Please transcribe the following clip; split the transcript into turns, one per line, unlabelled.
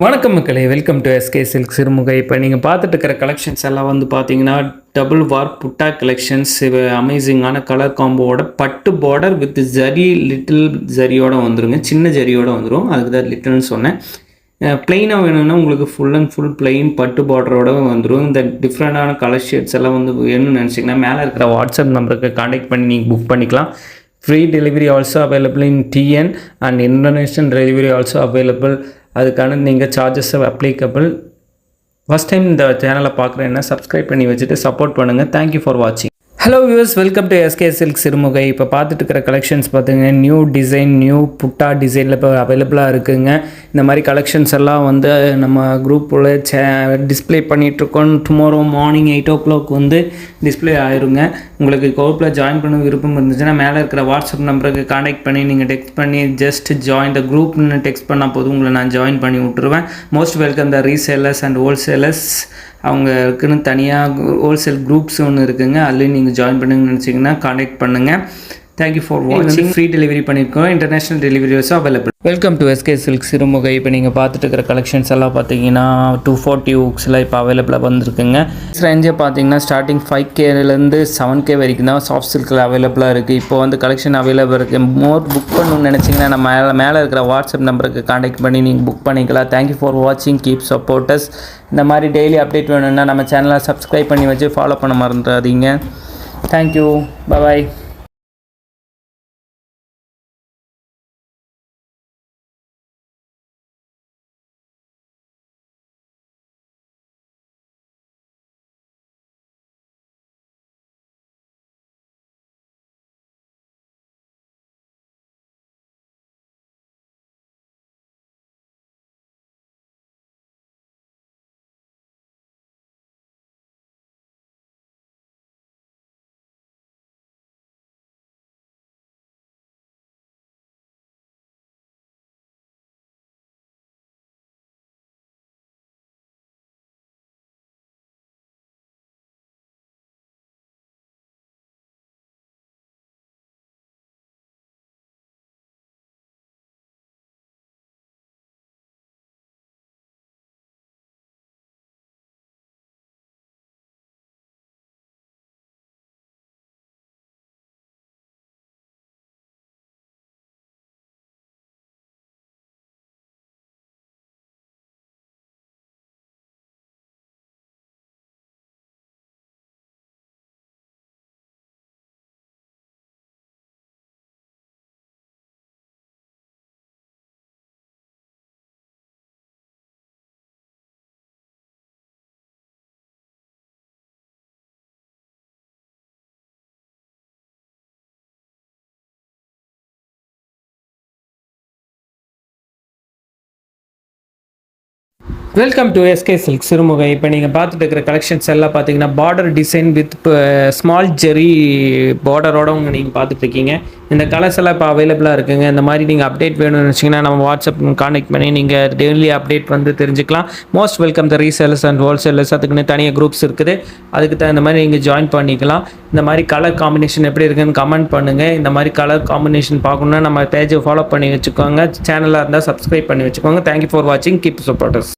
வணக்கம் மக்களே welcome to SK silk Sirumugai. இப்போ நீங்கள் பார்த்துட்டு இருக்கிற கலெக்ஷன்ஸ் எல்லாம் வந்து பார்த்தீங்கன்னா டபுள் வார் புட்டா கலெக்ஷன்ஸ் அமேசிங்கான கலர் காம்போவோட பட்டு பார்டர் வித் ஜரி லிட்டில் ஜரியோட வந்துருங்க. சின்ன ஜரியோட வந்துடும் அதுக்கு தான் லிட்டில்னு சொன்னேன். பிளெயினாக வேணும்னா உங்களுக்கு ஃபுல் அண்ட் ஃபுல் பிளெயின் பட்டு பார்டரோட வந்துடும் இந்த டிஃப்ரெண்டான கலர் ஷேட்ஸ் எல்லாம் வந்து வேணும்னு நினச்சிங்கன்னா மேலே இருக்கிற வாட்ஸ்அப் நம்பருக்கு காண்டாக்ட் பண்ணி நீங்கள் புக் பண்ணிக்கலாம். Free delivery also available in TN and international delivery also available அதுக்கான நீங்கள் சார்ஜஸ் அப்ளிகபிள் ஃபஸ்ட் டைம் இந்த சேனலை பார்க்குறேன்னா சப்ஸ்கிரைப் பண்ணி வச்சுட்டு சப்போர்ட் பண்ணுங்கள் தேங்க்யூ ஃபார் வாட்சிங் hello views welcome to SK silk Sirumugai இப்போ பார்த்துட்டு இருக்கிற கலெக்ஷன்ஸ் பார்த்துங்க. நியூ டிசைன் நியூ புட்டா டிசைனில் இப்போ அவைலபிளாக இருக்குங்க. இந்த மாதிரி கலெக்ஷன்ஸ் எல்லாம் வந்து நம்ம குரூப்பில் சே டிஸ்பிளே பண்ணிகிட்ருக்கோம் tomorrow morning eight o'clock வந்து டிஸ்பிளே ஆயிருங்க. உங்களுக்கு குரூப்பில் ஜாயின் பண்ண விருப்பம் இருந்துச்சுன்னா மேலே இருக்கிற வாட்ஸ்அப் நம்பருக்கு காண்டாக்ட் பண்ணி நீங்கள் டெக்ஸ்ட் பண்ணி ஜஸ்ட் ஜாயின் த குரூப்னு டெக்ஸ்ட் பண்ணால் போதும். உங்களை நான் ஜாயின் பண்ணி விட்டுருவேன். Most welcome the resellers and wholesalers அவங்களுக்குன்னு தனியாக ஹோல்சேல் குரூப்ஸ் ஒன்று இருக்குங்க. அதுலேயும் நீங்கள் ஜாயின் பண்ணுங்கன்னு நினச்சிங்கன்னா காண்டாக்ட் பண்ணுங்கள் தேங்க்யூ ஃபார் வாட்சிங் ஃப்ரீ டெலிவரி பண்ணியிருக்கோம் international delivery also available welcome to SK silk Sirumugai இப்போ நீங்கள் பார்த்துட்டு இருக்கிற கலெக்ஷன்ஸ் எல்லாம் பார்த்தீங்கன்னா டூ ஃபார்ட்டி ஹூக்ஸில் இப்போ அவைலபிளாக வந்திருக்குங்க. ரேஞ்சே பார்த்தீங்கன்னா ஸ்டார்டிங் ஃபைவ் கேலேருந்து செவன் கே வரைக்கும் தான் சாஃப்ட் சில்கில் அவைலபிளாக இருக்குது இப்போ வந்து கலெக்ஷன் அவைலபிள் இருக்குது மோர் புக் பண்ணணும்னு நினச்சிங்கன்னா நம்ம மேலே மேலே இருக்கிற வாட்ஸ்அப் நம்பருக்கு காண்டாக்ட் பண்ணி நீங்கள் புக் பண்ணிக்கலாம். தேங்க்யூ ஃபார் வாட்சிங் கீப் சப்போர்ட்டஸ் இந்த மாதிரி டெய்லி அப்டேட் வேணும்னா நம்ம சேனலை சப்ஸ்கிரைப் பண்ணி வச்சு ஃபாலோ பண்ண மறந்துடாதீங்க. Thank you bye welcome to SK silk Sirumugai. இப்போ நீங்கள் பார்த்துட்டு இருக்கிற கலெக்ஷன்ஸ் எல்லாம் பார்த்தீங்கன்னா border uh, design with small zari பார்டரோட உங்கள் நீங்கள் பார்த்துட்ருக்கீங்க இந்த கலர்ஸ் எல்லாம் இப்போ அவைலபிளாக இருக்குங்க. இந்த மாதிரி நீங்கள் அப்டேட் வேணும்னு வச்சிங்கன்னா நம்ம வாட்ஸ்அப் கான்டெக்ட் பண்ணி நீங்கள் டெய்லி அப்டேட் வந்து தெரிஞ்சுக்கலாம். Most welcome the resellers and wholesalers அதுக்குன்னு தனியாக குரூப்ஸ் இருக்குது. அதுக்கு தகுந்த மாதிரி நீங்கள் ஜாயின் பண்ணிக்கலாம். இந்த மாதிரி கலர் காம்பினேஷன் எப்படி இருக்குன்னு கமெண்ட் பண்ணுங்கள் இந்த மாதிரி கலர் காம்பினேஷன் பார்க்கணுன்னா நம்ம பேஜை ஃபாலோ பண்ணி வச்சுக்கோங்க. சேனலாக இருந்தால் சப்ஸ்கிரைப் பண்ணி வச்சுக்கோங்க. தேங்க்யூ ஃபார் வாட்சிங் கீப் சப்போர்ட்டர்ஸ்